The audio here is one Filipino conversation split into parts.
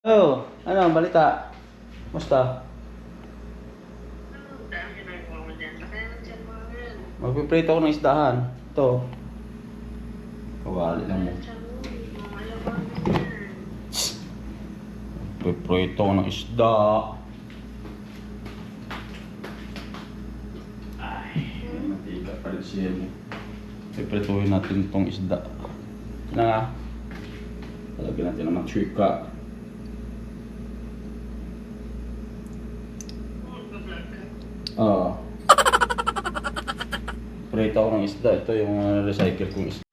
Oh, ano, balita? Musta? Magpiprito ako ng isdahan. Ito. Kawali lang mo. Nandiyan mo. Mamaya pa yan. Piprito ako ng isda. Ay, mantika pa rin siya mo. Piprituhin natin itong isda. Na nga. Talagyan natin ng mantika. Mag-vlog ka. Oo. Prito ako ng isda. Ito yung uh, recycle kong isda.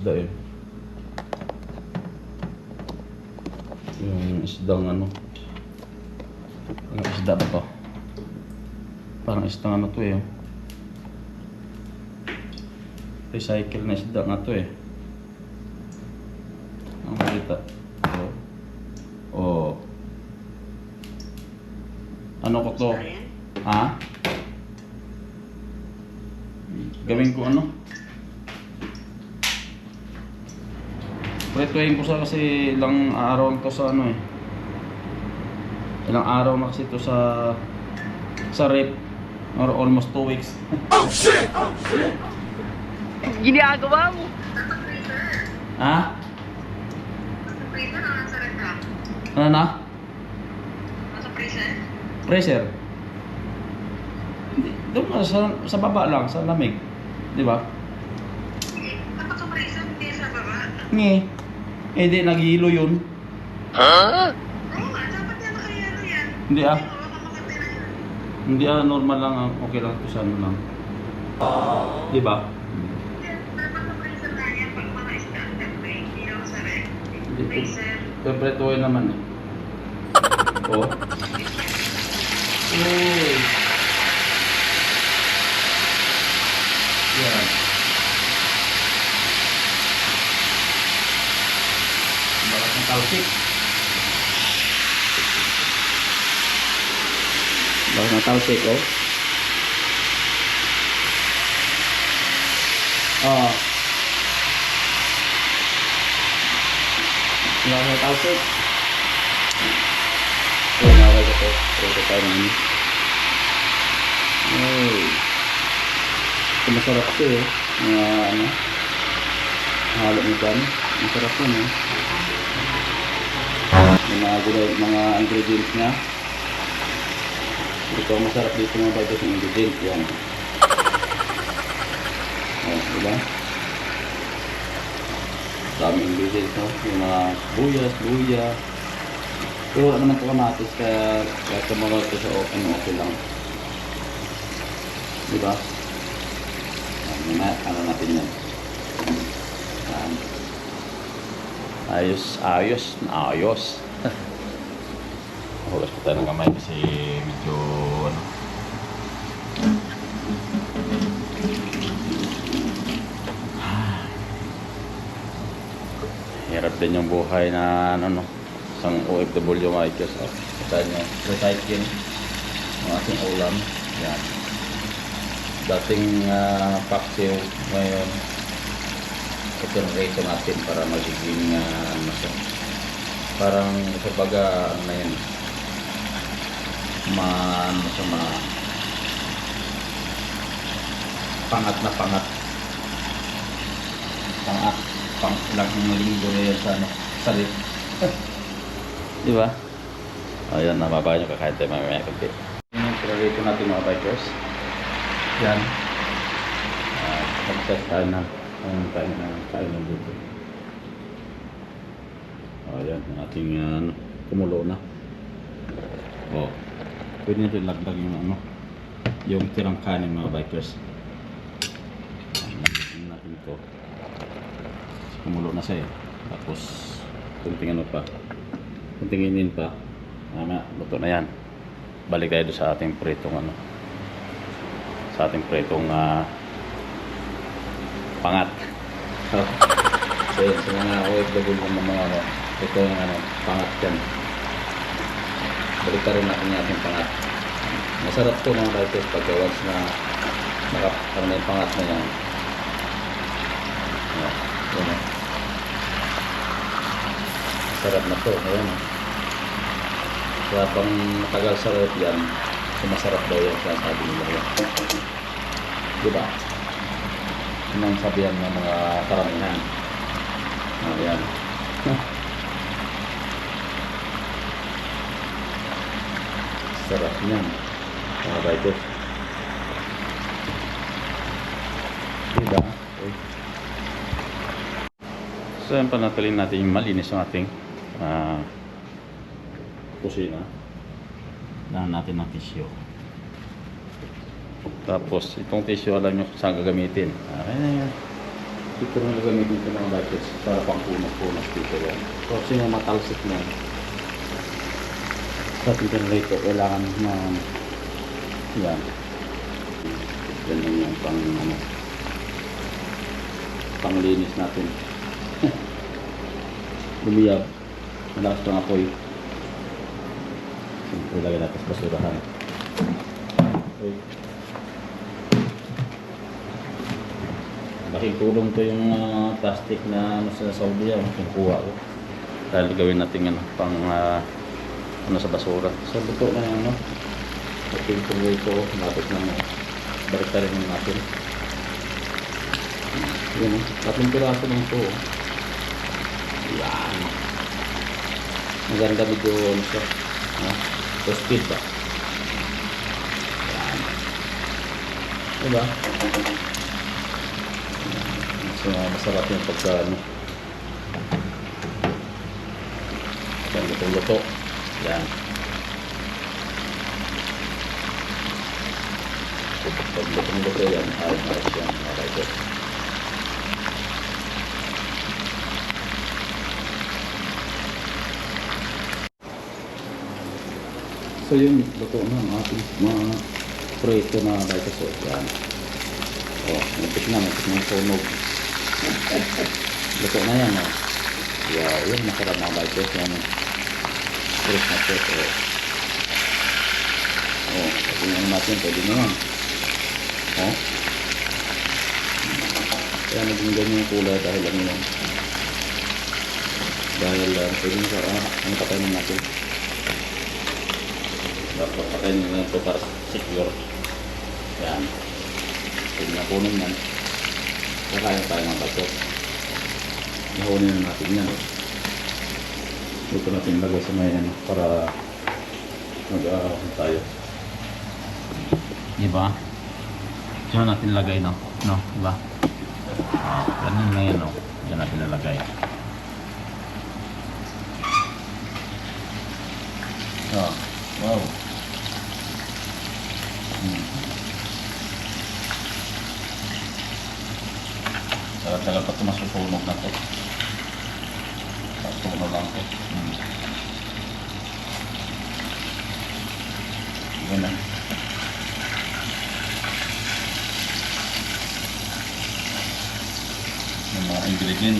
Isda yun. Yung isdang ano. Yung isda ba to? Parang isdang ano to eh. Recycle na isda nga to eh. Ang malita. Oh. oh. Ano ko to? Ha? Gawin ko ano? Pretuhin ko sa kasi ilang araw to sa ano eh. Ilang araw na kasi to sa sa rep or almost 2 weeks. Ginagawa mo. Nasa freezer. Ha? Freezer nasa ref ka. Ano na? Nasa freezer. Pressure. Hindi, doon na, sa, sa baba lang, sa lamig. Di ba? Kapag sa freezer, hindi sa baba. Ngi. Eh di, naghihilo yun. Ha? Oo nga, dapat yan nakayalo yan. Hindi ah. Hindi, ah, normal lang. ah. Okay lang ito sa ano lang. Di ba? Freezer. Pepretuhin naman eh. Oh. Uy. Yan. Balat ng talsik. Balat ng talsik, oh. Ah. Balat ng talsik. Oh, nawal ito. Ito tayo namin. Ay. Ito masarap ito eh. Mga ano. Halo mo dyan. Masarap yun eh. Yung mga gulay, mga ingredients niya. Ito masarap dito mga bagay yung ingredients yan. Oh, diba? Dami ingredients no? Yung mga buyas, luya. Pero wala naman ito kamatis kaya kahit kumagal ito sa open, okay lang. Diba? Ano na, ano natin yan. Yan. Ayos, ayos, ayos. Hulas ko tayo ng kamay kasi medyo Hirap din yung buhay na ano no. Isang OFW makikis. Oh, kita nyo. Recycle. Ang ating ulam. Yan. Dating uh, paksiw ngayon. Ito yung rate natin para magiging uh, ano. Parang sa baga ano na yun. Ma, ano ma, pangat na pangat. Pangat. Pang ilang linggo na yan sa ano, sa. Di ba? Ayan, nababa nyo kakain tayo mamaya kunti. Yun yung pinarito natin mga bikers. Yan. Uh, Mag-set tayo na ang kain na kain ng dito. Ayan, ang ating uh, ano, kumulo na. Oh. Pwede nito ilagdag yung ano, yung tirang kanin mga bikers. Ayan, lagyan natin ito. Kumulo na siya eh. Tapos, kunting ano pa. Kunting inin pa. Tama, luto na yan. Balik tayo sa ating pritong ano. Sa ating pritong ah, pangat. so, yun, sa mga OFW ng mga ano, ito yung ano, pangat yan. Balik rin natin yung ating pangat. Masarap to mga bikers pagka once na naka, ano na yung pangat na yan. Ayan, yun o. Masarap na to. Ayan. Kaya pang matagal sa rep yan, sumasarap daw yan kaya sabi nila yan. Diba? Yun ang sabihan ng mga karamihan. Ayan. Sarap niyan. Mga bikers. Diba? Okay. So, yan panatalin natin yung malinis ang ating ah, kusina. Dahan natin ng tissue. Tapos, itong tissue, alam nyo kung saan gagamitin. Okay na yan. Dito rin gagamitin ko mga bikers para pang punos-punos dito yan. Kasi yung matalsik na sa ating generator, kailangan na yan. Yan lang yung pang ano, panglinis natin. Lumiyab. Malakas pang apoy. Siyempre, lagay natin sa basurahan. Okay. Laking tulong to yung uh, plastic na ano sa Saudi yan, yung kuha ko. Dahil gawin natin ano, pang ah, ano sa basura. So, luto na yan, no? Yung tuloy ko, na. Balik na rin natin. Yan, no? Tatlong piraso lang to. oh. Yan. Maganda medyo ano siya. No? So, speed ba? Yan. Diba? Uh, masarap yung pagka ano. Yan, luto-luto. Yan. Pag lutong-luto yan, ayos-ayos yan. Okay, good. So yun, luto na ang ating mga proyekto na dito so yan. Oh, napit na, napit na sunog. Luto na yan, oh. Wow, yun, masarap mga bikers yan. oh. Fresh na fresh, oh. Oh, pati ano natin, pwede na yan. Oh. Kaya naging ganyan yung kulay dahil ano yan. Dahil uh, pwede na sa, ah, ano patayin natin. Dapat patayin nyo na ito para secure. Yan. Pwede na kunin yan. Kakain tayo ng bato. Nahunin na natin yan. Dito natin lagay sa may ano, para mag-aahon tayo. Diba? Diyan natin lagay no? No? Diba? Ah, ganun na yan no? Diyan natin lalagay. Oh, wow. Tagal-tagal pa ito masusunog na to. Masusunog lang to. Hmm. Yan na. Yung mga ingredient.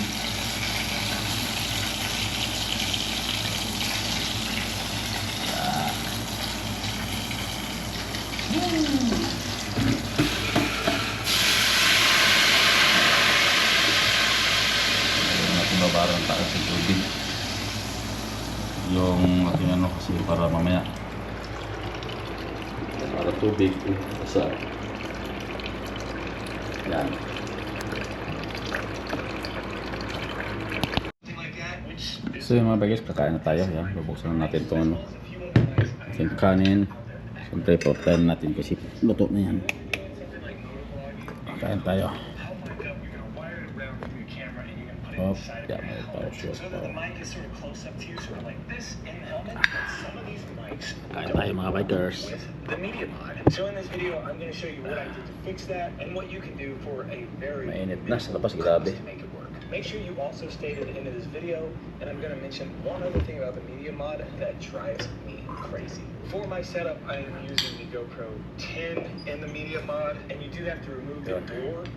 Ah. Ayun natin babaran tayo sa tubig. Yung ating ano kasi para mamaya. Para tubig. Basta. Yan. So yung mga bagay, kakain na tayo. Yan. Bubuksan na natin itong ano. Ating kanin. Siyempre, portahan natin kasi luto na yan. Kain tayo. Oh, yeah, power shot pa. Kain tayo mga bikers. with the media mod. So in this video, I'm going to show you what I did to fix that and what you can do for a very Mainit na sa labas, grabe. to make it work. Make sure you also stay to the end of this video, and I'm going to mention one other thing about the media mod that drives me crazy. For my setup, I am using the GoPro 10 in the media mod, and you do have to remove the door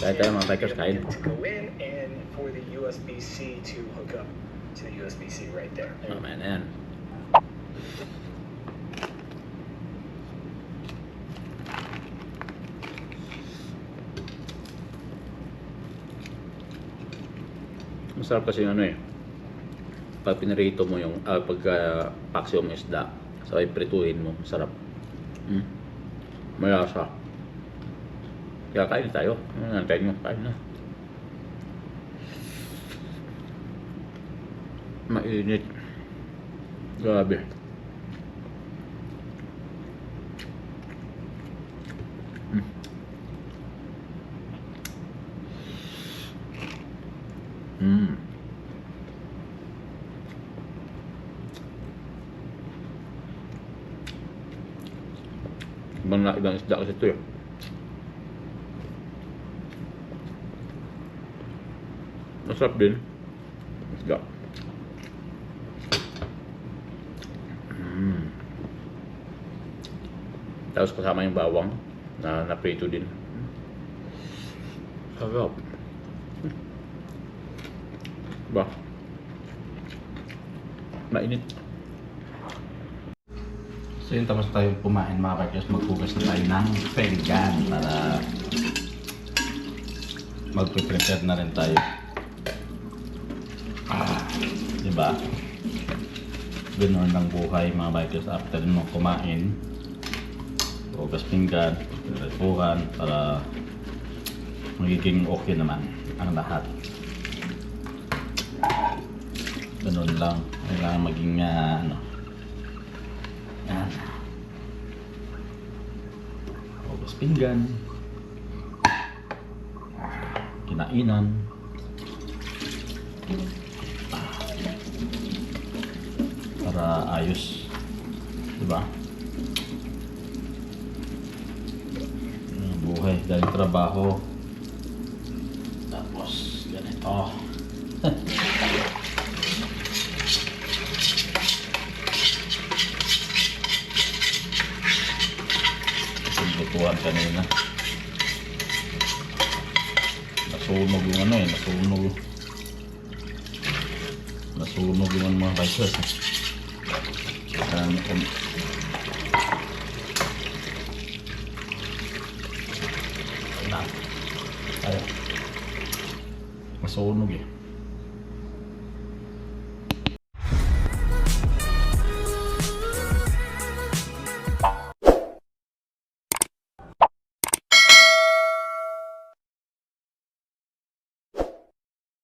That time my bikers kain. To go in and for the USB C to hook up to the USB C right there. Oh man, and. Masarap kasi ano eh. Pag pinirito mo yung, uh, pag ah, uh, paksi mo isda, sabay prituhin mo, sarap. Mm. Malasa. Kaya kain tayo. Nantayin nyo? Kain na. Mainit. Grabe. Mm. Mm. Ibang na ibang isda kasi ito eh. Masarap din. Isda. Mm. Tapos kasama yung bawang na naprito din. Sarap. Ba? Mainit. So yun, tapos tayo kumain mga kakers, maghugas na tayo ng penggan para magpe-prepare na rin tayo. Ah, di ba? Ganun ng buhay mga bikers after mo kumain. Hugas pinggan, repuhan para magiging okay naman ang lahat. Ganun lang. Kailangan maging ah, ano, yan. Hugas pinggan. Kinainan. Para ayos. Diba? Buhay. Dahil trabaho. Tapos, ganito. Yung lutuan kanina. Nasunog yung ano eh, nasunog. Nasunog yung ano, mga bikers. Eh. Um, um. Masunog eh.